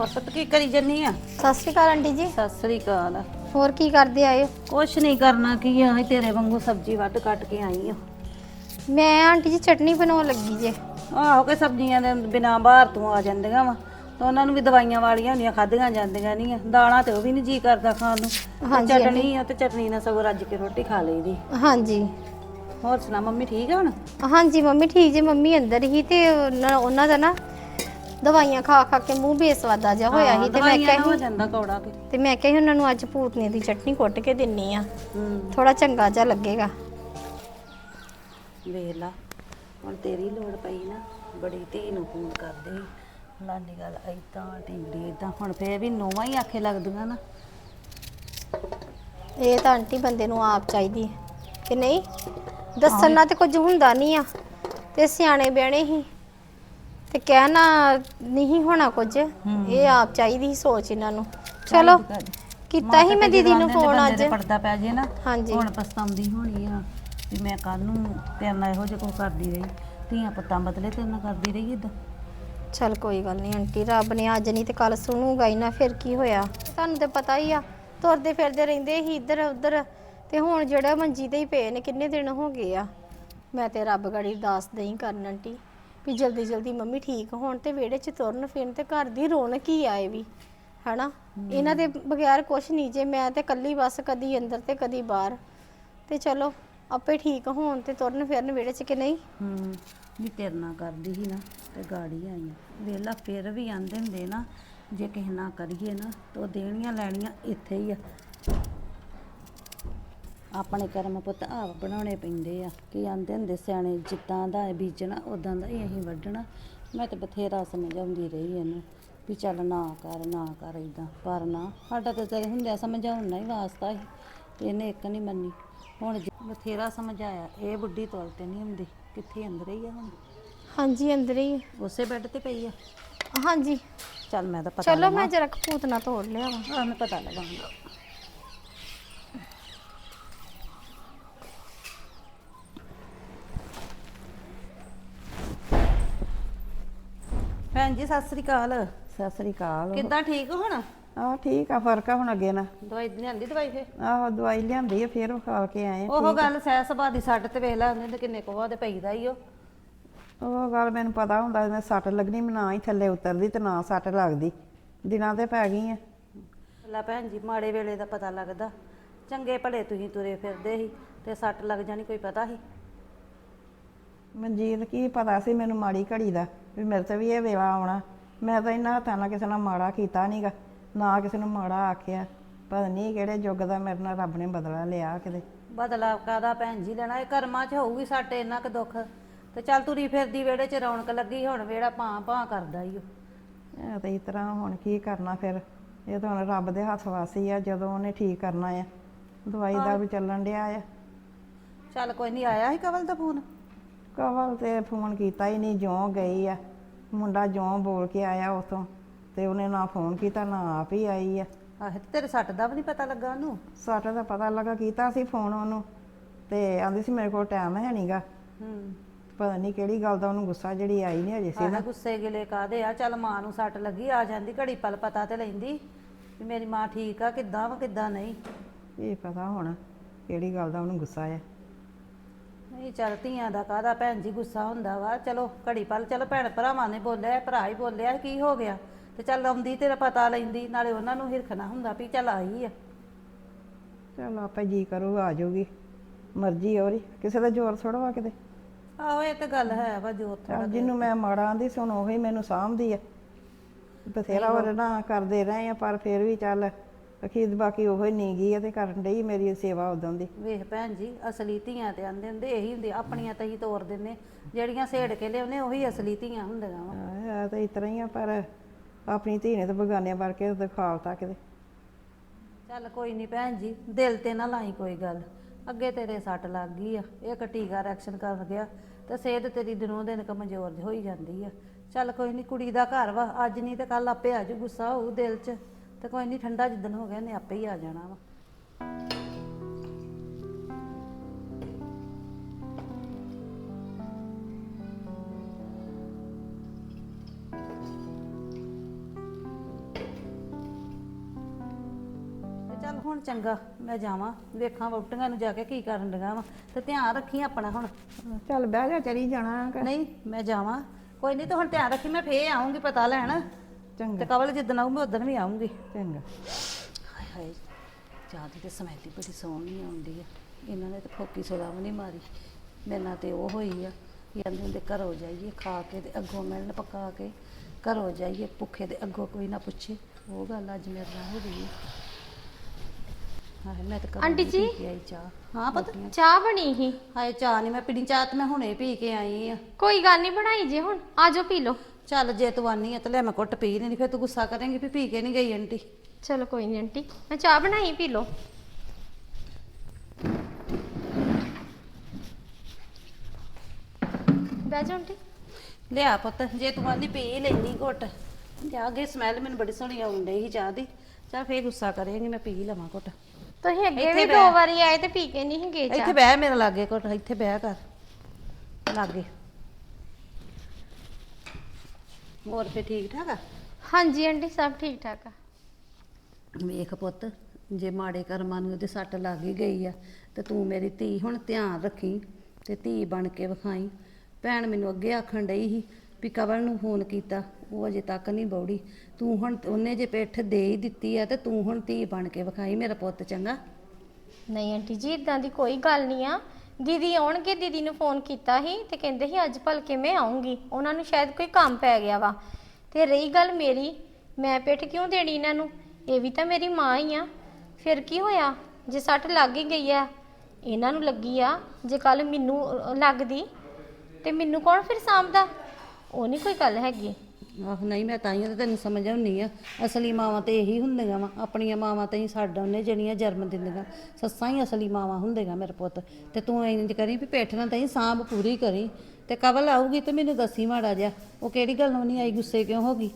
ਪੁੱਤ ਕੀ ਕਰੀ ਜੰਨੀ ਆ? ਸਤਿ ਸ਼੍ਰੀ ਅਕਾਲ ਆਂਟੀ ਜੀ। ਸਤਿ ਸ੍ਰੀ ਅਕਾਲ। ਹੋਰ ਕੀ ਕਰਦੇ ਆਏ ਹੋ? ਕੁਛ ਨਹੀਂ ਕਰਨਾ ਕੀ ਆ? ਤੇਰੇ ਵਾਂਗੂ ਸਬਜ਼ੀ ਵੱਢ ਕੱਟ ਕੇ ਆਈ ਆ। ਮੈਂ ਆਂਟੀ ਜੀ ਚਟਨੀ ਬਣਾਉਣ ਲੱਗੀ ਜੇ। ਆਹੋ ਕਿ ਸਬਜ਼ੀਆਂ ਦੇ ਬਿਨਾ ਬਾਹਰ ਤੋਂ ਆ ਜਾਂਦੀਆਂ ਵਾ। ਤਾਂ ਉਹਨਾਂ ਨੂੰ ਵੀ ਦਵਾਈਆਂ ਵਾਲੀਆਂ ਹੁੰਦੀਆਂ ਖਾਧੀਆਂ ਜਾਂਦੀਆਂ ਨਹੀਂ ਆ। ਦਾਲਾਂ ਤੇ ਉਹ ਵੀ ਨਹੀਂ ਜੀ ਕਰਦਾ ਖਾਣ ਨੂੰ। ਤੇ ਹਾਂਜੀ, ਚਟਣੀ ਆ ਤੇ ਚਟਨੀ ਨਾਲ ਸਗੋਂ ਰੱਜ ਕੇ ਰੋਟੀ ਖਾ ਲਈਦੀ ਹਾਂਜੀ। ਹੋਰ ਸੁਣਾ ਮੰਮੀ ਠੀਕ ਆ ਹੁਣ? ਹਾਂਜੀ ਮੰਮੀ ਠੀਕ ਜੇ। ਮੰਮੀ ਅੰਦਰ ਹੀ ਤੇ ਉਹਨਾਂ ਉਹਨਾਂ ਦਾ ਨਾ ਦਵਾਈਆਂ ਖਾ ਖਾ ਕੇ ਮੂੰਹ ਬੇਸਵਾਦਾ ਜਿਹਾ ਹੋਇਆ ਸੀ ਤੇ ਮੈਂ ਕਿਹਾ ਹੋ ਜਾਂਦਾ ਕੌੜਾ ਤੇ ਮੈਂ ਕਿਹਾ ਉਹਨਾਂ ਨੂੰ ਅੱਜ ਪੂਤਨੇ ਦੀ ਚਟਨੀ ਕੁੱਟ ਕੇ ਦਿੰਨੀ ਆ। ਹੂੰ। ਥੋੜਾ ਚੰਗਾ ਜਿਹਾ ਲੱਗੇਗਾ। ਵੇਖ ਲਾ ਹੁਣ ਤੇਰੀ ਲੋੜ ਪਈ ਨਾ ਬੜੀ ਧੀ ਨੂੰ ਫੋਨ ਕਰਦੇ। ਲਾਨੀ ਗੱਲ ਐਦਾਂ ਢਿੰਗੜੀ ਐਦਾਂ ਹੁਣ ਫੇਰ ਵੀ ਨੋਵਾਂ ਹੀ ਆਖੇ ਲੱਗਦੀਆਂ ਨਾ। ਇਹ ਤਾਂ ਆਂਟੀ ਬੰਦੇ ਨੂੰ ਆਪ ਚਾਹੀਦੀ ਹੈ। ਕਿ ਨਹੀਂ? ਦੱਸਣ ਨਾਲ ਤੇ ਕੁਝ ਹੁੰਦਾ ਨਹੀਂ ਆ। ਤੇ ਸਿਆਣੇ ਬਿਆਣੇ ਹੀ। ਤੇ ਕਹਿਣਾ ਨਹੀਂ ਹੋਣਾ ਕੁਝ। ਇਹ ਆਪ ਚਾਹੀਦੀ ਸੀ ਸੋਚ ਇਹਨਾਂ ਨੂੰ। ਚਲੋ ਕੀਤਾ ਹੀ ਮੈਂ ਦੀਦੀ ਨੂੰ ਫੋਨ ਅੱਜ। ਪੜਦਾ ਪੈ ਜੇ ਨਾ ਹਾਂਜੀ। ਹੁਣ ਪਛਤਾਉਂਦੀ ਹੋਣੀ ਆ ਵੀ ਮੈਂ ਕੱਲ ਨੂੰ ਤੇਰੇ ਨਾਲ ਇਹੋ ਜਿਹਾ ਕੁਝ ਕਰਦੀ ਰਹੀ। ਧੀਆਂ ਪੁੱਤਾਂ ਬਦਲੇ ਤੇਰੇ ਨਾਲ ਕਰਦੀ ਰਹੀ ਇਦਾਂ ਚਲ ਕੋਈ ਗੱਲ ਨਹੀਂ ਆਂਟੀ ਰੱਬ ਨੇ ਅੱਜ ਨਹੀਂ ਤੇ ਕੱਲ ਸੁਣੂਗਾ ਹੀ ਨਾ ਫਿਰ ਕੀ ਹੋਇਆ? ਤੁਹਾਨੂੰ ਤੇ ਪਤਾ ਹੀ ਆ ਤੁਰਦੇ ਫਿਰਦੇ ਰਹਿੰਦੇ ਸੀ ਇੱਧਰ ਉੱਧਰ ਤੇ ਹੁਣ ਜਿਹੜਾ ਮੰਜੀ ਤੇ ਹੀ ਪਏ ਨੇ ਕਿੰਨੇ ਦਿਨ ਹੋ ਗਏ ਆ? ਮੈਂ ਤੇ ਰੱਬ ਗੜੀ ਅਰਦਾਸ ਨਹੀਂ ਕਰਨ ਆਂਟੀ। ਵੀ ਜਲਦੀ ਜਲਦੀ ਮੰਮੀ ਠੀਕ ਹੋਣ ਤੇ ਵਿਹੜੇ 'ਚ ਤੁਰਨ ਫਿਰਨ ਤੇ ਘਰ ਦੀ ਰੌਣਕ ਹੀ ਆਏ ਵੀ, ਹਨਾ? ਇਹਨਾਂ ਦੇ ਬਗੈਰ ਕੁਛ ਨਹੀਂ ਜੇ ਮੈਂ ਤੇ ਕੱਲੀ ਬਸ ਕਦੀ ਅੰਦਰ ਤੇ ਕਦੀ ਬਾਹਰ। ਤੇ ਚਲੋ, ਆਪੇ ਠੀਕ ਹੋਣ ਤੇ ਤੁਰਨ ਫਿਰਨ ਵਿਹੜੇ 'ਚ ਕਿ ਨਹੀਂ? ਹੂੰ ਵੀ ਤੇਰੇ ਨਾਲ ਕਰਦੀ ਸੀ ਨਾ, ਤੇ ਗਾੜੀ ਆਈਆਂ ਵੇਲਾ ਫਿਰ ਵੀ ਆਂਦੇ ਹੁੰਦੇ ਨਾ, ਜੇ ਕਿਸੇ ਨਾਲ ਕਰੀਏ ਨਾ, ਤਾਂ ਉਹ ਦੇਣੀਆਂ ਲੈਣੀਆਂ ਇੱਥੇ ਹੀ ਆ। ਆਪਣੇ ਕਰਮ ਪੁੱਤ ਆਪ ਬਣਾਉਣੇ ਪੈਂਦੇ ਆ। ਕੀ ਆਂਦੇ ਹੁੰਦੇ ਸਿਆਣੇ ਜਿੱਦਾਂ ਦਾ ਬੀਜਣਾ ਉਦਾਂ ਦਾ ਹੀ ਅਸੀਂ ਵੱਢਣਾ। ਮੈਂ ਤਾਂ ਬਥੇਰਾ ਸਮਝਾਉਂਦੀ ਰਹੀ ਇਹਨੂੰ ਵੀ ਚੱਲ ਨਾ ਕਰ ਨਾ ਕਰ ਇਦਾਂ ਪਰ ਨਾ ਸਾਡਾ ਤਾਂ ਤੇਰੇ ਹੁੰਦਿਆਂ ਸਮਝਾਉਣਾ ਹੀ ਵਾਸਤਾ ਸੀ। ਇਹਨੇ ਇੱਕ ਨਹੀਂ ਮੰਨੀ। ਹੁਣ ਬਥੇਰਾ ਸਮਝਾਇਆ ਇਹ ਬੁੱਢੀ ਤੋਲ ਤੇ ਨਹੀਂ ਹੁੰਦੀ। ਕਿੱਥੇ ਅੰਦਰ ਹੀ ਆ ਹੁਣ? ਹਾਂਜੀ ਅੰਦਰ ਹੀ ਉਸੇ ਬੈੱਡ ਤੇ ਪਈ ਆ? ਹਾਂਜੀ। ਚੱਲ ਮੈਂ ਤਾਂ ਪਤਾ ਚਲੋ ਮੈਂ ਜਰਾ ਕਪੂਤਨਾ ਤੋੜ ਲਿਆ ਵਾ ਮੈਂ ਪਤਾ ਲਗਾਉਂਗਾ ਭੈਣ ਜੀ ਸਤਿ ਸ੍ਰੀ ਅਕਾਲ। ਸਤਿ ਸ੍ਰੀ ਅਕਾਲ। ਕਿੱਦਾਂ ਠੀਕ ਹੁਣ? ਆਹ ਠੀਕ ਆ ਫ਼ਰਕ ਆ ਹੁਣ ਅੱਗੇ ਨਾ। ਦਵਾਈ ਲਿਆਂਦੀ ਦਵਾਈ ਫੇ ਆਹੋ ਦਵਾਈ ਲਿਆਂਦੀ ਆ ਫੇਰ ਖਾ ਕੇ ਆਏ ਆ। ਉਹ ਗੱਲ ਸਹਿ ਸੁਭਾਅ ਦੀ ਸੱਟ ਤੇ ਵੇਖ ਲੈ ਉਹਨੇ ਤੇ ਕਿੰਨੇ ਕੋਹਾ ਦੇ ਪਈਦਾ ਹੀ ਉਹ। ਉਹ ਗੱਲ ਮੈਨੂੰ ਪਤਾ ਹੁੰਦਾ ਮੈਂ ਸੱਟ ਲੱਗਣੀ ਮੈਂ ਨਾ ਹੀ ਥੱਲੇ ਉਤਰਦੀ ਤੇ ਨਾ ਸੱਟ ਲੱਗਦੀ। ਦਿਨਾਂ ਤੇ ਪੈ ਗਈ ਆ। ਲੈ ਭੈਣ ਜੀ ਮਾੜੇ ਵੇਲੇ ਦਾ ਪਤਾ ਲੱਗਦਾ। ਚੰਗੇ ਭਲੇ ਤੁਸੀਂ ਤੁਰੇ ਫਿਰਦੇ ਸੀ ਤੇ ਸੱਟ ਲੱਗ ਜਾਣੀ ਕੋਈ ਪਤਾ ਸੀ? ਮਨਜੀਤ ਕੀ ਪਤਾ ਸੀ ਮੈਨੂੰ ਮਾੜੀ ਘੜੀ ਦਾ? ਵੀ ਮੇਰੇ ਤੇ ਵੀ ਇਹ ਵੇਲਾ ਆਉਣਾ। ਮੈਂ ਤਾਂ ਇਹਨਾਂ ਹੱਥਾਂ ਨਾਲ ਕਿਸੇ ਨਾਲ ਮਾੜਾ ਕੀਤਾ ਨਹੀਂਗਾ ਨਾ ਕਿਸੇ ਨੂੰ ਮਾੜਾ ਆਖਿਆ। ਪਤਾ ਨਹੀਂ ਕਿਹੜੇ ਯੁੱਗ ਦਾ ਮੇਰੇ ਨਾਲ ਰੱਬ ਨੇ ਬਦਲਾ ਲਿਆ ਕਿਤੇ। ਬਦਲਾ ਕਾਦਾ ਭੈਣ ਜੀ ਲੈਣਾ ਇਹ ਕਰਮਾਂ 'ਚ ਹੋਊਗੀ ਸਾਡੇ ਇੰਨਾ ਕੁ ਦੁੱਖ। ਤੇ ਚੱਲ ਤੁਰੀ ਫਿਰਦੀ ਵਿਹੜੇ 'ਚ ਰੌਣਕ ਲੱਗੀ ਹੁਣ ਵਿਹੜਾ ਭਾਂ ਭਾਂ ਕਰਦਾ ਈ ਓ। ਇਹ ਤਾਂ ਇਸ ਤਰ੍ਹਾਂ ਹੁਣ ਕੀ ਕਰਨਾ ਫਿਰ? ਇਹ ਤਾਂ ਹੁਣ ਰੱਬ ਦੇ ਹੱਥ ਵਾਸੀ ਆ ਜਦੋਂ ਉਹਨੇ ਠੀਕ ਕਰਨਾ ਆ। ਦਵਾਈ ਦਾ ਵੀ ਚੱਲਣ ਡਿਆ ਆ। ਚੱਲ ਕੋਈ ਨਹੀਂ ਆਇਆ ਸੀ ਕਵਲ ਦਾ ਫੋਨ? ਕਵਲ ਤੇ ਫੋਨ ਕੀਤਾ ਹੀ ਨਹੀਂ ਜਿਉਂ ਗਈ ਆ। ਮੁੰਡਾ ਜਿਉਂ ਬੋਲ ਕੇ ਆਇਆ ਉਥੋਂ ਤੇ ਉਹਨੇ ਨਾ ਫੋਨ ਕੀਤਾ ਨਾ ਆਪ ਹੀ ਆਈ ਆ। ਆਹ ਤੇਰੇ ਸੱਟ ਦਾ ਵੀ ਨਹੀਂ ਪਤਾ ਲੱਗਾ ਉਹਨੂੰ? ਸੱਟ ਦਾ ਪਤਾ ਲੱਗਾ ਕੀਤਾ ਸੀ ਫੋਨ ਉਹਨੂੰ ਤੇ ਆਂਦੀ ਸੀ ਮੇਰੇ ਕੋਲ ਟਾਈਮ ਹੈ ਨਹੀਂਗਾ ਹੂੰ। ਪਤਾ ਨਹੀਂ ਕਿਹੜੀ ਗੱਲ ਦਾ ਉਹਨੂੰ ਗੁੱਸਾ ਜਿਹੜੀ ਆਈ ਨਹੀਂ ਅਜੇ ਸੀ ਆਹ ਗੁੱਸੇ ਗਿਲੇ ਕਾਦੇ ਆ? ਚੱਲ ਮਾਂ ਨੂੰ ਸੱਟ ਲੱਗੀ ਆ ਜਾਂਦੀ ਘੜੀ ਪਲ ਪਤਾ ਤੇ ਲੈਂਦੀ ਵੀ ਮੇਰੀ ਮਾਂ ਠੀਕ ਆ ਕਿੱਦਾਂ ਵਾ ਕਿੱਦਾਂ ਨਹੀਂ। ਇਹ ਪਤਾ ਹੁਣ ਕਿਹੜੀ ਗੱਲ ਦਾ ਉਹਨੂੰ ਗੁੱਸਾ ਆ। ਨਹੀਂ ਚੱਲ ਧੀਆਂ ਦਾ ਕਾਹਦਾ? ਭੈਣ ਜੀ ਗੁੱਸਾ ਹੁੰਦਾ ਵਾ। ਚਲੋ ਘੜੀ ਪਲ ਚਲੋ ਭੈਣ ਭਰਾਵਾਂ ਨੇ ਬੋਲਿਆ ਭਰਾ ਹੀ ਬੋਲਿਆ ਕੀ ਹੋ ਗਿਆ? ਤੇ ਚੱਲ ਆਉਂਦੀ ਤੇਰਾ ਪਤਾ ਲੈਂਦੀ ਨਾਲੇ ਉਹਨਾਂ ਨੂੰ ਹਿਰਖਣਾ ਹੁੰਦਾ ਵੀ ਚੱਲ ਆਈ ਆ। ਚਲ ਆਪੇ ਜੀ ਕਰੂ ਆ ਜਾਊਗੀ। ਮਰਜ਼ੀ ਉਹਦੀ ਕਿਸੇ ਦਾ ਜ਼ੋਰ ਥੋੜਾ ਵਾ ਕਿਤੇ। ਆਹੋ ਇਹ ਤੇ ਗੱਲ ਹੈ ਵਾ ਜੋਤ ਚੱਲ ਜਿਹਨੂੰ ਮੈਂ ਮਾੜਾ ਆਂਦੀ ਸੀ ਹੁਣ ਉਹੀ ਮੈਨੂੰ ਸਾਂਭਦੀ ਆ। ਬਥੇਰਾ ਉਹ ਨਾ ਕਰਦੇ ਰਹੇ ਆ ਪਰ ਫਿਰ ਵੀ ਚੱਲ ਅਖੀਰ ਬਾਕੀ ਉਹ ਹੀ ਨਹੀਂ ਗਈ ਆ ਤੇ ਕਰਨ ਡਈ ਮੇਰੀ ਸੇਵਾ ਉਦੋਂ ਦੀ। ਵੇਖ ਭੈਣ ਜੀ ਅਸਲੀ ਧੀਆਂ ਤੇ ਆਂਦੇ ਹੁੰਦੇ ਇਹੀ ਹੁੰਦੇ ਆਪਣੀਆਂ ਤਾਂ ਹੀ ਤੋਰ ਦਿੰਦੇ। ਜਿਹੜੀਆਂ ਸੇੜ ਕੇ ਲਿਆਉਂਦੇ ਉਹੀ ਅਸਲੀ ਧੀਆਂ ਹੁੰਦੀਆਂ ਵਾ। ਆ ਤਾਂ ਇਸ ਤਰ੍ਹਾਂ ਹੀ ਆ ਪਰ ਆਪਣੀ ਧੀ ਨੇ ਤਾਂ ਬਗਾਨਿਆਂ ਵਰ ਕੇ ਦਿਖਾਲਤਾ ਕਿਤੇ। ਚੱਲ ਕੋਈ ਨਹੀਂ ਭੈਣ ਜੀ ਦਿਲ ਤੇ ਨਾ ਲਾਈ ਕੋਈ ਗੱਲ। ਅੱਗੇ ਤੇਰੇ ਸੱਟ ਲੱਗ ਗਈ ਆ ਇਹ ਟੀਕਾ ਰਿਐਕਸ਼ਨ ਕਰ ਗਿਆ ਤੇ ਸਿਹਤ ਤੇਰੀ ਦਿਨੋਂ ਦਿਨ ਕਮਜ਼ੋਰ ਹੋਈ ਜਾਂਦੀ ਆ। ਚੱਲ ਕੋਈ ਨਹੀਂ ਕੁੜੀ ਦਾ ਘਰ ਵਾ ਅੱਜ ਨਹੀਂ ਤੇ ਕੱਲ ਆਪੇ ਆਜੂ ਗੁੱਸਾ ਹੋਊ ਦਿਲ 'ਚ। ਤੇ ਕੋਈ ਨਹੀਂ ਠੰਡਾ ਜਿੱਦਣ ਹੋ ਗਿਆ ਨੇ ਆਪੇ ਹੀ ਆ ਜਾਣਾ ਵਾ। ਚੱਲ ਹੁਣ ਚੰਗਾ ਮੈਂ ਜਾਵਾਂ। ਦੇਖਾਂ ਵੋਟੀਆਂ ਨੂੰ ਜਾ ਕੇ ਕੀ ਕਰਨ ਲੱਗਾ ਵਾ। ਤੇ ਧਿਆਨ ਰੱਖੀ ਆਪਣਾ ਹੁਣ। ਚੱਲ ਬਹਿ ਜਾ ਚਲੀ ਜਾਣਾ ਨਹੀਂ ਮੈਂ ਜਾਵਾਂ। ਕੋਈ ਨਹੀਂ ਤੂੰ ਹੁਣ ਧਿਆਨ ਰੱਖੀ ਮੈਂ ਫੇਰ ਆਉਂਗੀ ਪਤਾ ਲੈਣ। ਤੇ ਚੰਗਾ ਕਵਲ ਜਿੱਦਣ ਆਉਂਗੀ ਉਦੋਂ ਵੀ ਆਉਂਗੀ ਚੰਗਾ। ਹਾਏ ਹਾਏ ਚਾਹ ਦੀ ਤੇ ਸਮੈਲ ਹੀ ਬੜੀ ਸੋਹਣੀ ਆਉਂਦੀ ਆ। ਇਹਨਾਂ ਨੇ ਤਾਂ ਫੋਕੀ ਸੋਦਾ ਵੀ ਨਹੀਂ ਮਾਰੀ। ਮੇਰੇ ਨਾਲ ਤੇ ਉਹ ਹੋਈ ਆ। ਕਿ ਕਹਿੰਦੇ ਹੁੰਦੇ ਘਰੋਂ ਜਾਈਏ ਖਾ ਕੇ ਤੇ ਅੱਗੋਂ ਮਿਲਣ ਪਕਾ ਕੇ ਘਰੋਂ ਜਾਈਏ ਭੁੱਖੇ ਤੇ ਅੱਗੋਂ ਕੋਈ ਨਾ ਪੁੱਛੇ। ਉਹ ਗੱਲ ਅੱਜ ਮੇਰੇ ਨਾਲ ਹੋ ਗਈ ਹਾਏ ਮੈਂ ਤਾਂ ਘਰੋਂ ਆਂਟੀ ਜੀ। ਪੀ ਕੇ ਆਈ ਚਾਹ ਹਾਂ ਪਤਾ ਚਾਹ ਬਣੀ ਹੀ। ਹਾਏ ਚਾਹ ਨਹੀਂ ਮੈਂ ਪੀਣੀ ਚਾਹ ਤੇ ਮੈਂ ਹੁਣੇ ਪੀ ਕੇ ਆਈ ਆ। ਕੋਈ ਗੱਲ ਨਹੀਂ ਬਣਾਈ ਜੇ ਹੁਣ। ਆਜੋ ਪੀ ਲਓ। ਚੱਲ ਜੇ ਤੂੰ ਆਨੀ ਆ ਤੇ ਲੈ ਮੈਂ ਘੁੱਟ ਪੀ ਨਹੀਂ ਫਿਰ ਤੂੰ ਗੁੱਸਾ ਕਰੇਂਗੀ ਵੀ ਪੀ ਕੇ ਨਹੀਂ ਗਈ ਆਂਟੀ। ਚਲੋ ਕੋਈ ਨਹੀਂ ਆਂਟੀ ਮੈਂ ਚਾਹ ਬਣਾਈ ਪੀ ਲਓ। ਬਹਿ ਜਾਓ ਆਂਟੀ। ਲਿਆ ਪੁੱਤ ਜੇ ਤੂੰ ਆਂਦੀ ਪੀ ਲੈਣੀ ਘੁੱਟ। ਜਾ ਅੱਗੇ ਸਮੈਲ ਮੈਨੂੰ ਬੜੀ ਸੋਹਣੀ ਆਉਣ ਡਈ ਸੀ ਚਾਹ ਦੀ। ਚੱਲ ਫੇਰ ਗੁੱਸਾ ਕਰੇਂਗੀ ਮੈਂ ਪੀ ਲਵਾਂ ਘੁੱਟ। ਤੁਸੀਂ ਅੱਗੇ ਇੱਥੇ ਵੀ ਦੋ ਬਹਿ। ਵਾਰੀ ਆਏ ਤੇ ਪੀ ਕੇ ਨਹੀਂ ਗਏ ਇੱਥੇ ਚਾਹ। ਬਹਿ ਮੇਰੇ ਲਾਗੇ ਘੁੱਟ ਇੱਥੇ ਬਹਿ ਕਰ। ਲਾਗੇ। ਹੋਰ ਫੇ ਠੀਕ ਠਾਕ ਆ? ਹਾਂਜੀ ਆਂਟੀ ਸਭ ਠੀਕ ਠਾਕ ਆ। ਵੇਖ ਪੁੱਤ ਜੇ ਮਾੜੇ ਕਰਮਾਂ ਨੂੰ ਉਹਦੇ ਸੱਟ ਲੱਗ ਹੀ ਗਈ ਆ ਤੇ ਤੂੰ ਮੇਰੀ ਧੀ ਹੁਣ ਧਿਆਨ ਰੱਖੀ ਤੇ ਧੀ ਬਣ ਕੇ ਵਿਖਾਈ। ਭੈਣ ਮੈਨੂੰ ਅੱਗੇ ਆਖਣ ਡਈ ਸੀ ਵੀ ਕਵਲ ਨੂੰ ਫੋਨ ਕੀਤਾ ਉਹ ਅਜੇ ਤੱਕ ਨਹੀਂ ਬੌੜੀ। ਤੂੰ ਹੁਣ ਉਹਨੇ ਜੇ ਪਿੱਠ ਦੇ ਹੀ ਦਿੱਤੀ ਆ ਤੇ ਤੂੰ ਹੁਣ ਧੀ ਬਣ ਕੇ ਵਿਖਾਈ ਮੇਰਾ ਪੁੱਤ ਚੰਗਾ। ਨਹੀਂ ਆਂਟੀ ਜੀ ਇਦਾਂ ਦੀ ਕੋਈ ਗੱਲ ਨਹੀਂ ਆ। ਦੀਦੀ ਆਉਣਗੇ ਦੀਦੀ ਨੂੰ ਫੋਨ ਕੀਤਾ ਸੀ ਤੇ ਕਹਿੰਦੇ ਸੀ ਅੱਜ ਭਲਕੇ ਮੈਂ ਆਉਂਗੀ ਉਹਨਾਂ ਨੂੰ ਸ਼ਾਇਦ ਕੋਈ ਕੰਮ ਪੈ ਗਿਆ ਵਾ। ਤੇ ਰਹੀ ਗੱਲ ਮੇਰੀ ਮੈਂ ਪਿੱਠ ਕਿਉਂ ਦੇਣੀ ਇਹਨਾਂ ਨੂੰ? ਇਹ ਵੀ ਤਾਂ ਮੇਰੀ ਮਾਂ ਹੀ ਆ। ਫਿਰ ਕੀ ਹੋਇਆ? ਜੇ ਸੱਟ ਲੱਗ ਹੀ ਗਈ ਆ ਇਹਨਾਂ ਨੂੰ ਲੱਗੀ ਆ ਜੇ ਕੱਲ ਮੈਨੂੰ ਅਹ, ਲੱਗਦੀ ਤੇ ਮੈਨੂੰ ਕੌਣ ਫਿਰ ਸਾਂਭਦਾ? ਉਹ ਨਹੀਂ ਕੋਈ ਗੱਲ ਹੈਗੀ। ਆਹ ਨਹੀਂ ਮੈਂ ਤਾਂ ਹੀ ਤਾਂ ਤੈਨੂੰ ਸਮਝ ਆਉਣੀ ਆ। ਅਸਲੀ ਮਾਵਾਂ ਤੇ ਇਹੀ ਹੁੰਦੀਆਂ ਵਾ। ਆਪਣੀਆਂ ਮਾਵਾਂ ਤਾਂ ਹੀ ਸਾਡਾ ਉਹਨੇ ਜਿਹੜੀਆਂ ਜਨਮ ਦਿੰਦੀਆਂ। ਸੱਸਾਂ ਹੀ ਅਸਲੀ ਮਾਵਾਂ ਹੁੰਦੀਆਂ ਮੇਰੇ ਪੁੱਤ। ਤੇ ਤੂੰ ਇੰਜ ਕਰੀ ਵੀ ਪੇਠ ਨਾਲ ਤਾਂ ਸਾਂਭ ਪੂਰੀ ਕਰੀ। ਤੇ ਕਵਲ ਆਊਗੀ ਤੇ ਮੈਨੂੰ ਦੱਸੀ ਮਾੜਾ ਜਿਹਾ ਉਹ ਕਿਹੜੀ ਗੱਲ ਨੂੰ ਨਹੀਂ ਆਈ ਗੁੱਸੇ ਕਿਉਂ ਹੋ ਗਈ?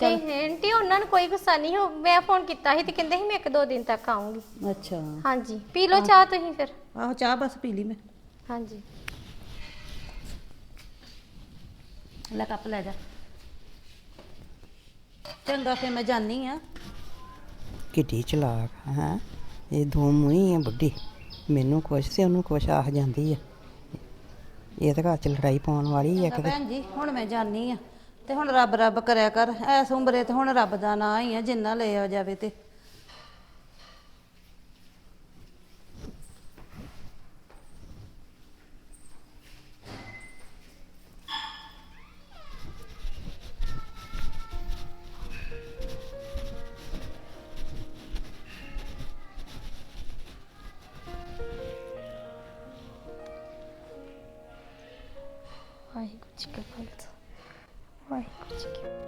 ਤੇ ਆਂਟੀ ਉਹਨਾਂ ਨੂੰ ਕੋਈ ਗੁੱਸਾ ਨਹੀਂ ਹੋ। ਮੈਂ ਫੋਨ ਕੀਤਾ ਸੀ ਤੇ ਕਹਿੰਦੇ ਸੀ ਮੈਂ ਇੱਕ ਦੋ ਦਿਨ ਤੱਕ ਆਉਂਗੀ ਅੱਛਾ। ਹਾਂਜੀ ਪੀ ਲਓ ਚਾਹ ਤੁਸੀਂ ਫਿਰ। ਆਹੋ ਚਾਹ ਬਸ ਪੀ ਲਈ ਮੈਂ। ਹਾਂਜੀ। ਲੈ ਕੱਪ ਲੈ ਜਾ। ਚੰਗਾ ਫੇ ਮੈਂ ਜਾਨੀ ਆ। ਕਿੱਡੀ ਚਲਾਕ ਹੈ? ਇਹ ਦੋ ਮੂੰਹੀ ਆ ਬੁੱਢੀ। ਮੈਨੂੰ ਕੁਛ ਤੇ ਉਹਨੂੰ ਕੁਛ ਆਖ ਜਾਂਦੀ ਆ। ਇਹ ਤਾਂ ਘਰ ਚ ਲੜਾਈ ਪਾਉਣ ਵਾਲੀ ਆ ਕਿਤੇ ਭੈਣ ਜੀ ਹੁਣ ਮੈਂ ਜਾਨੀ ਆ। ਤੇ ਹੁਣ ਰੱਬ ਰੱਬ ਕਰਿਆ ਕਰ ਐਸ ਉਮਰੇ ਤੇ ਹੁਣ ਰੱਬ ਦਾ ਨਾਂ ਹੀ ਆ ਜਿੰਨਾ ਲਿਆ ਜਾਵੇ ਤੇ। ਵਾਹਿਗੁਰੂ ਜੀ ਕਾ ਖਾਲਸਾ ਵਾਹਿਗੁਰੂ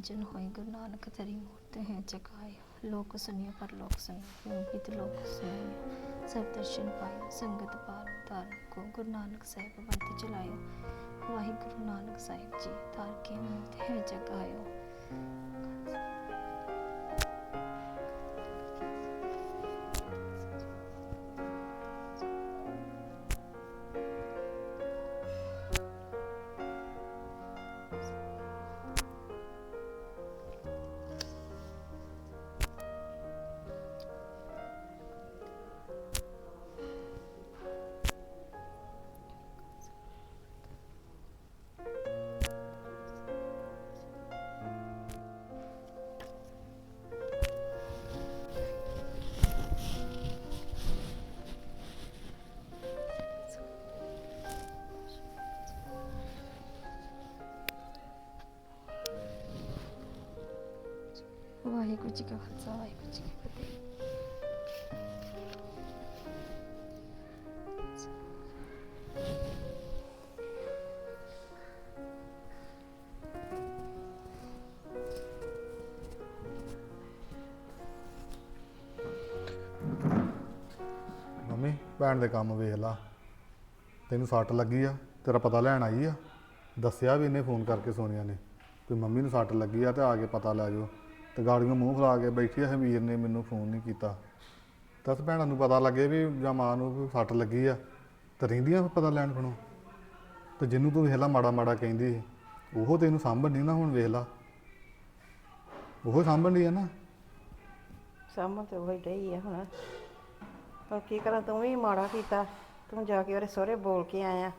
ਆਦ ਹੋਏ, ਗੁਰੂ ਨਾਨਕ ਤੇਰੀ ਮੂਰਤ ਹੈ ਜਗਾਏ ਲੋਕ ਸੁਨਿਆ ਪਰ ਲੋਕ ਸੁਨਿਆ ਗੀਤ ਲੋਕ ਸੁਨਿਆ ਸਭ ਦਰਸ਼ਨ ਪਾਏ, ਸੰਗਤ ਪਾਲ ਤਾਰਨ ਕੋ ਗੁਰੂ ਨਾਨਕ ਸਾਹਿਬ ਬੰਤ ਚਲਾਇਓ ਵਾਹਿਗੁਰੂ ਨਾਨਕ ਸਾਹਿਬ ਜੀ ਤਾਰ ਕੇ ਮੂਰਤ ਹੈ ਜਗਾਇਓ ਵਾਹਿਗੁਰੂ ਜੀ ਕਾ ਖਾਲਸਾ ਭੈਣ ਦੇ ਕੰਮ ਵੇਖ ਲਾ। ਤੈਨੂੰ ਸੱਟ ਲੱਗੀ ਆ, ਤੇਰਾ ਪਤਾ ਲੈਣ ਆਈ ਆ। ਦੱਸਿਆ ਵੀ ਇਹਨੇ ਫੋਨ ਕਰਕੇ ਸੋਨੀਆ ਨੇ ਵੀ ਮੰਮੀ ਨੂੰ ਸੱਟ ਲੱਗੀ ਆ ਤੇ ਆ ਕੇ ਪਤਾ ਲੈ ਜਾਓ। ਤੇ ਗਾੜੀਆਂ ਮੂੰਹ ਫਲਾ ਕੇ ਬੈਠੀ ਆ ਵੀਰ ਨੇ ਮੈਨੂੰ ਫੋਨ ਨਹੀਂ ਕੀਤਾ। ਦੱਸ ਭੈਣਾਂ ਨੂੰ ਪਤਾ ਲੱਗੇ ਵੀ ਜਾਂ ਮਾਂ ਨੂੰ ਵੀ ਸੱਟ ਲੱਗੀ ਆ। ਤੇ ਰਹਿੰਦੀਆਂ ਪਤਾ ਲੈਣ ਖਣੋ। ਤੇ ਜਿਹਨੂੰ ਤੂੰ ਵੇਖ ਮਾੜਾ ਮਾੜਾ ਕਹਿੰਦੀ ਸੀ, ਉਹ ਤੈਨੂੰ ਸਾਂਭਣ ਨਹੀਂ ਨਾ ਹੁਣ ਵੇਖ ਉਹ ਸਾਂਭਣ ਦੀ ਆ ਨਾ। ਸਾਹਮਣੇ ਤੇ ਉਹ ਡਈ ਆ ਹੁਣ। ਪਰ ਕੀ ਕਰਾਂ ਤੂੰ ਵੀ ਮਾੜਾ ਕੀਤਾ। ਤੂੰ ਜਾ ਕੇ ਉਹਦੇ ਸਹੁਰੇ ਬੋਲ ਕੇ ਆਇਆ।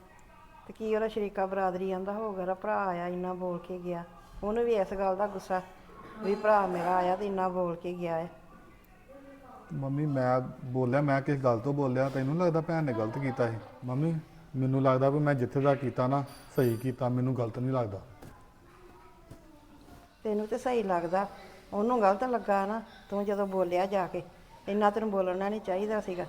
ਤੇ ਕੀ ਉਹਦਾ ਸ਼ਰੀਕਾ ਬਰਾਦਰੀ ਆਂਦਾ ਹੋਊਗਾ ਉਹਦਾ ਭਰਾ ਆਇਆ ਇੰਨਾ ਬੋਲ ਕੇ ਗਿਆ। ਉਹਨੂੰ ਵੀ ਇਸ ਗੱਲ ਦਾ ਗੁੱਸਾ। ਵੀ ਭਰਾ ਮੇਰਾ ਆਇਆ ਤੇ ਇੰਨਾ ਬੋਲ ਕੇ ਗਿਆ ਹੈ। ਮੰਮੀ ਮੈਂ ਬੋਲਿਆ ਮੈਂ ਕਿਸ ਗੱਲ ਤੋਂ ਬੋਲਿਆ? ਤੈਨੂੰ ਲੱਗਦਾ ਭੈਣ ਨੇ ਗਲਤ ਕੀਤਾ ਸੀ? ਮੰਮੀ ਮੈਨੂੰ ਲੱਗਦਾ ਵੀ ਮੈਂ ਜਿੱਥੇ ਦਾ ਕੀਤਾ ਨਾ ਸਹੀ ਕੀਤਾ ਮੈਨੂੰ ਗਲਤ ਨਹੀਂ ਲੱਗਦਾ। ਤੈਨੂੰ ਤੇ ਸਹੀ ਲੱਗਦਾ ਉਹਨੂੰ ਗਲਤ ਲੱਗਾ ਨਾ ਤੂੰ ਜਦੋਂ ਬੋਲਿਆ ਜਾ ਕੇ ਇੰਨਾ ਤੈਨੂੰ ਬੋਲਣਾ ਨਹੀਂ ਚਾਹੀਦਾ ਸੀਗਾ।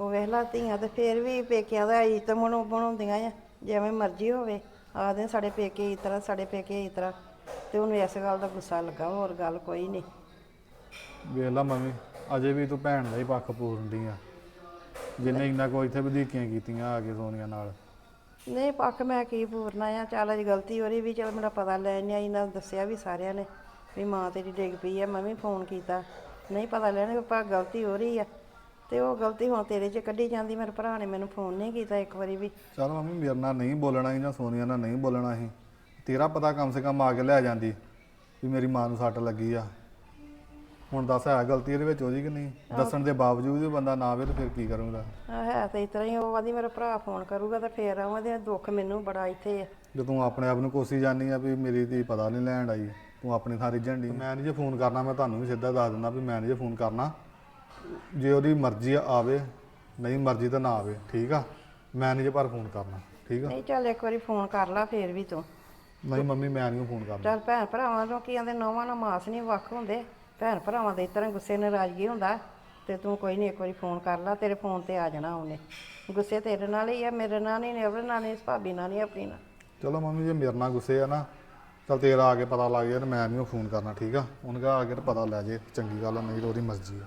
ਉਹ ਵੇਖ ਲਾ ਧੀਆਂ ਤੇ ਫੇਰ ਵੀ ਪੇਕਿਆਂ ਦਾ ਇੱਜ਼ਤ ਮਨੋਂ ਬਣਾਉਂਦੀਆਂ ਆ ਜਿਵੇਂ ਮਰਜ਼ੀ ਹੋਵੇ। ਆਖਦੇ ਸਾਡੇ ਪੇਕੇ ਇਸ ਤਰ੍ਹਾਂ ਸਾਡੇ ਪੇਕੇ ਇਸ ਤਰ੍ਹਾਂ। ਤੇ ਉਹਨੂੰ ਇਸ ਗੱਲ ਦਾ ਗੁੱਸਾ ਲੱਗਾ ਹੋਰ ਗੱਲ ਕੋਈ ਨਹੀਂ। ਵੇਖ ਲਾ ਮੰਮੀ ਅਜੇ ਵੀ ਤੂੰ ਭੈਣ ਦਾ ਹੀ ਪੱਖ ਪੂਰਨਦੀ ਆ ਜਿੰਨੇ ਇੰਨਾ ਕੋ ਇੱਥੇ ਵਧੀਕੀਆਂ ਕੀਤੀਆਂ ਆ ਕੇ ਸੋਨੀਆ ਨਾਲ। ਨਹੀਂ ਪੱਖ ਮੈਂ ਕੀ ਪੂਰਨਾ ਆ ਚੱਲ ਅੱਜ ਗਲਤੀ ਹੋ ਰਹੀ ਵੀ ਚਲ ਮੇਰਾ ਪਤਾ ਲੈਣ ਆਈ ਨਾ ਦੱਸਿਆ ਵੀ ਸਾਰਿਆਂ ਨੇ ਵੀ ਮਾਂ ਤੇਰੀ ਡਿੱਗ ਪਈ ਆ ਮੈਂ ਵੀ ਫੋਨ ਕੀਤਾ। ਨਹੀਂ ਪਤਾ ਲੈਣ ਪਰ ਗਲਤੀ ਹੋ ਰਹੀ ਆ। ਤੇ ਉਹ ਗਲਤੀ ਹੁਣ ਤੇਰੇ 'ਚ ਕੱਢੀ ਜਾਂਦੀ ਮੇਰੇ ਭਰਾ ਨੇ ਮੈਨੂੰ ਫੋਨ ਨਹੀਂ ਕੀਤਾ ਇੱਕ ਵਾਰੀ ਵੀ। ਚਲ ਮੰਮੀ ਮੇਰੇ ਨਾਲ ਨਹੀਂ ਬੋਲਣਾ ਸੀ ਜਾਂ ਸੋਨੀਆ ਨਾਲ ਨਹੀਂ ਬੋਲਣਾ ਸੀ। ਤੇਰਾ ਪਤਾ ਕਮ ਸੇ ਕਮ ਆ ਕੇ ਲੈ ਜਾਂਦੀ ਵੀ ਮੇਰੀ ਮਾਂ ਨੂੰ ਸੱਟ ਲੱਗੀ ਆ। ਹੁਣ ਦੱਸ ਹੈ ਗਲਤੀ ਇਹਦੇ ਵਿੱਚ ਉਹਦੀ ਕਿ ਨਹੀਂ? ਦੱਸਣ ਦੇ ਬਾਵਜੂਦ ਵੀ ਬੰਦਾ ਨਾ ਆਵੇ ਤਾਂ ਫਿਰ ਕੀ ਕਰੂੰਗਾ? ਆ ਹੈ ਤੇ ਇਸ ਤਰ੍ਹਾਂ ਹੀ ਉਹ ਆਂਦੀ ਮੇਰਾ ਭਰਾ ਫੋਨ ਕਰੂਗਾ ਤਾਂ ਫੇਰ ਆਵਾਂਗੇ ਦੁੱਖ ਮੈਨੂੰ ਬੜਾ ਇੱਥੇ ਆ। ਜੇ ਤੂੰ ਆਪਣੇ ਆਪ ਨੂੰ ਕੋਸੀ ਜਾਨੀ ਆ ਵੀ ਮੇਰੀ ਧੀ ਪਤਾ ਨਹੀਂ ਲੈਣ ਆਈ ਤੂੰ ਆਪਣੇ ਥਾਂ ਰਿੱਝਣ ਦੀ ਮੈਂ ਨਹੀਂ ਜੇ ਫੋਨ ਕਰਨਾ ਮੈਂ ਤੁਹਾਨੂੰ ਵੀ ਸਿੱਧਾ ਦੱਸ ਦਿੰਦਾ ਵੀ ਮੈਂ ਨਹੀਂ ਜੇ ਫੋਨ ਕਰਨਾ। ਜੇ ਉਹਦੀ ਮਰਜ਼ੀ ਆ ਆਵੇ ਨਹੀਂ ਮਰਜ਼ੀ ਤਾਂ ਨਾ ਆਵੇ ਠੀਕ ਆ? ਮੈਂ ਨਹੀਂ ਜੇ ਪਰ ਫੋਨ ਕਰਨਾ ਠੀਕ ਆ? ਨਹੀਂ ਚੱਲ ਇੱਕ ਵਾਰੀ ਫੋਨ ਕਰ ਲਾ ਫੇਰ ਵੀ ਤੂੰ। ਨਹੀਂ ਮੰਮੀ ਮੈਂ ਨਹੀਂ ਫੋਨ ਕਰਨਾ। ਚੱਲ ਭੈਣ ਭਰਾਵਾਂ ਨੂੰ ਕੀ ਆਂਦੇ ਨੌਵਾਂ ਨਾਲ ਮਾਸ ਨਹੀਂ ਵੱਖ ਹੁੰਦੇ। ਭੈਣ ਭਰਾਵਾਂ ਦੇ ਇਸ ਤਰ੍ਹਾਂ ਗੁੱਸੇ ਨਾਰਾਜ਼ਗੀ ਹੁੰਦਾ ਤੇ ਤੂੰ ਕੋਈ ਨਹੀਂ ਇੱਕ ਵਾਰੀ ਫੋਨ ਕਰ ਲਾ ਤੇਰੇ ਫੋਨ ਤੇ ਆ ਜਾਣਾ ਉਹਨੇ। ਗੁੱਸੇ ਤੇਰੇ ਨਾਲ ਹੀ ਆ ਮੇਰੇ ਨਾਲ ਨਹੀਂ ਨੇ ਉਹਦੇ ਨਾਲ ਨਹੀਂ ਭਾਬੀ ਨਾਲ ਨਹੀਂ ਆਪਣੀ ਨਾਲ। ਚਲੋ ਮੰਮੀ ਜੇ ਮੇਰੇ ਨਾਲ ਗੁੱਸੇ ਆ ਨਾ ਚਲ ਤੇਰਾ ਆ ਕੇ ਪਤਾ ਲੱਗ ਗਿਆ ਤੇ ਮੈਂ ਨਹੀਂ ਫੋਨ ਕਰਨਾ ਠੀਕ ਆ? ਉਹਨੇ ਕਹਾ ਆ ਕੇ ਤੇ ਪਤਾ ਲੈ ਜੇ ਚੰਗੀ ਗੱਲ ਆ ਨਹੀਂ ਤਾਂ ਉਹਦੀ ਮਰਜ਼ੀ ਆ।